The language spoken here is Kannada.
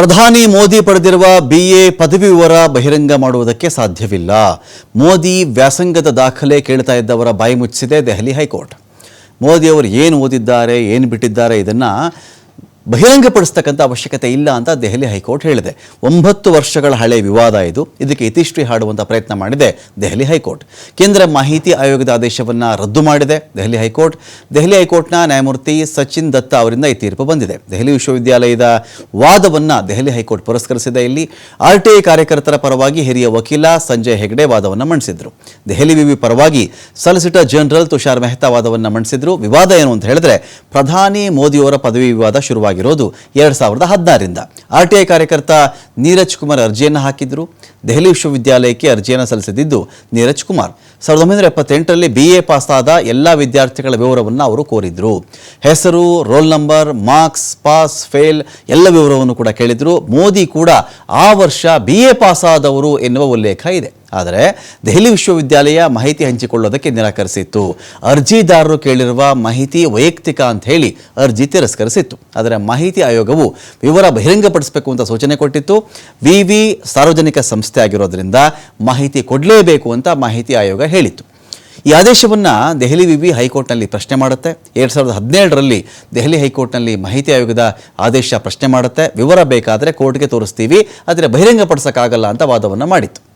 ಪ್ರಧಾನಿ ಮೋದಿ ಪಡೆದಿರುವ ಬಿಎ ಎ ಪದವಿ ವಿವರ ಬಹಿರಂಗ ಮಾಡುವುದಕ್ಕೆ ಸಾಧ್ಯವಿಲ್ಲ. ಮೋದಿ ವ್ಯಾಸಂಗದ ದಾಖಲೆ ಕೇಳ್ತಾ ಇದ್ದವರ ಬಾಯಿ ಮುಚ್ಚಿಸಿದೆ ದೆಹಲಿ ಹೈಕೋರ್ಟ್. ಮೋದಿ ಅವರು ಏನು ಓದಿದ್ದಾರೆ, ಏನು ಬಿಟ್ಟಿದ್ದಾರೆ ಇದನ್ನು ಬಹಿರಂಗಪಡಿಸ್ತಕ್ಕಂಥ ಅವಶ್ಯಕತೆ ಇಲ್ಲ ಅಂತ ದೆಹಲಿ ಹೈಕೋರ್ಟ್ ಹೇಳಿದೆ. ಒಂಬತ್ತು ವರ್ಷಗಳ ಹಳೆ ವಿವಾದ ಇದು. ಇದಕ್ಕೆ ಇತಿಶ್ರೀ ಹಾಡುವಂಥ ಪ್ರಯತ್ನ ಮಾಡಿದೆ ದೆಹಲಿ ಹೈಕೋರ್ಟ್. ಕೇಂದ್ರ ಮಾಹಿತಿ ಆಯೋಗದ ಆದೇಶವನ್ನು ರದ್ದು ಮಾಡಿದೆ ದೆಹಲಿ ಹೈಕೋರ್ಟ್. ದೆಹಲಿ ಹೈಕೋರ್ಟ್ನ ನ್ಯಾಯಮೂರ್ತಿ ಸಚಿನ್ ದತ್ತ ಅವರಿಂದ ಈ ತೀರ್ಪು ಬಂದಿದೆ. ದೆಹಲಿ ವಿಶ್ವವಿದ್ಯಾಲಯದ ವಾದವನ್ನು ದೆಹಲಿ ಹೈಕೋರ್ಟ್ ಪುರಸ್ಕರಿಸಿದೆ ಇಲ್ಲಿ. ಆರ್ ಟಿ ಐ ಕಾರ್ಯಕರ್ತರ ಪರವಾಗಿ ಹಿರಿಯ ವಕೀಲ ಸಂಜಯ್ ಹೆಗ್ಡೆ ವಾದವನ್ನು ಮಂಡಿಸಿದ್ರು. ದೆಹಲಿ ವಿವಿ ಪರವಾಗಿ ಸಾಲಿಸಿಟರ್ ಜನರಲ್ ತುಷಾರ್ ಮೆಹ್ತಾ ವಾದವನ್ನು ಮಂಡಿಸಿದ್ರು. ವಿವಾದ ಏನು ಅಂತ ಹೇಳಿದ್ರೆ ಪ್ರಧಾನಿ ಮೋದಿಯವರ ಪದವಿ ವಿವಾದ ಶುರುವಾಗಿರೋದು ಎರಡು ಸಾವಿರದ ಹದಿನಾರರಿಂದ. ಆರ್ ಟಿ ಐ ಕಾರ್ಯಕರ್ತ ನೀರಜ್ ಕುಮಾರ್ ಅರ್ಜಿಯನ್ನು ಹಾಕಿದ್ರು. ದೆಹಲಿ ವಿಶ್ವವಿದ್ಯಾಲಯಕ್ಕೆ ಅರ್ಜಿಯನ್ನು ಸಲ್ಲಿಸಿದ್ದು ನೀರಜ್ ಕುಮಾರ್. ಸಾವಿರದ ಒಂಬೈನೂರ ಎಪ್ಪತ್ತೆಂಟರಲ್ಲಿ ಬಿ ಎ ಪಾಸ್ ಆದ ಎಲ್ಲ ವಿದ್ಯಾರ್ಥಿಗಳ ವಿವರವನ್ನು ಅವರು ಕೋರಿದ್ರು. ಹೆಸರು, roll number, marks, pass, fail ಎಲ್ಲ ವಿವರವನ್ನು ಕೂಡ ಕೇಳಿದ್ರು. ಮೋದಿ ಕೂಡ ಆ ವರ್ಷ ಬಿ ಎ ಪಾಸ್ ಆದವರು ಎನ್ನುವ ಉಲ್ಲೇಖ ಇದೆ. ಆದರೆ ದೆಹಲಿ ವಿಶ್ವವಿದ್ಯಾಲಯ ಮಾಹಿತಿ ಹಂಚಿಕೊಳ್ಳೋದಕ್ಕೆ ನಿರಾಕರಿಸಿತ್ತು. ಅರ್ಜಿದಾರರು ಕೇಳಿರುವ ಮಾಹಿತಿ ವೈಯಕ್ತಿಕ ಅಂತ ಹೇಳಿ ಅರ್ಜಿ ತಿರಸ್ಕರಿಸಿತ್ತು. ಆದರೆ ಮಾಹಿತಿ ಆಯೋಗವು ವಿವರ ಬಹಿರಂಗಪಡಿಸಬೇಕು ಅಂತ ಸೂಚನೆ ಕೊಟ್ಟಿತ್ತು. ವಿವಿ ಸಾರ್ವಜನಿಕ ಸಂಸ್ಥೆ ಆಗಿರೋದ್ರಿಂದ ಮಾಹಿತಿ ಕೊಡಲೇಬೇಕು ಅಂತ ಮಾಹಿತಿ ಆಯೋಗ ಹೇಳಿತ್ತು. ಈ ಆದೇಶವನ್ನು ದೆಹಲಿ ವಿವಿ ಹೈಕೋರ್ಟ್ನಲ್ಲಿ ಪ್ರಶ್ನೆ ಮಾಡುತ್ತೆ. ಎರಡು ಸಾವಿರದ ಹದಿನೇಳರಲ್ಲಿ ದೆಹಲಿ ಹೈಕೋರ್ಟ್ನಲ್ಲಿ ಮಾಹಿತಿ ಆಯೋಗದ ಆದೇಶ ಪ್ರಶ್ನೆ ಮಾಡುತ್ತೆ. ವಿವರ ಬೇಕಾದರೆ ಕೋರ್ಟ್ಗೆ ತೋರಿಸ್ತೀವಿ. ಆದರೆ ಬಹಿರಂಗಪಡಿಸೋಕ್ಕಾಗಲ್ಲ ಅಂತ ವಾದವನ್ನು ಮಾಡಿತ್ತು.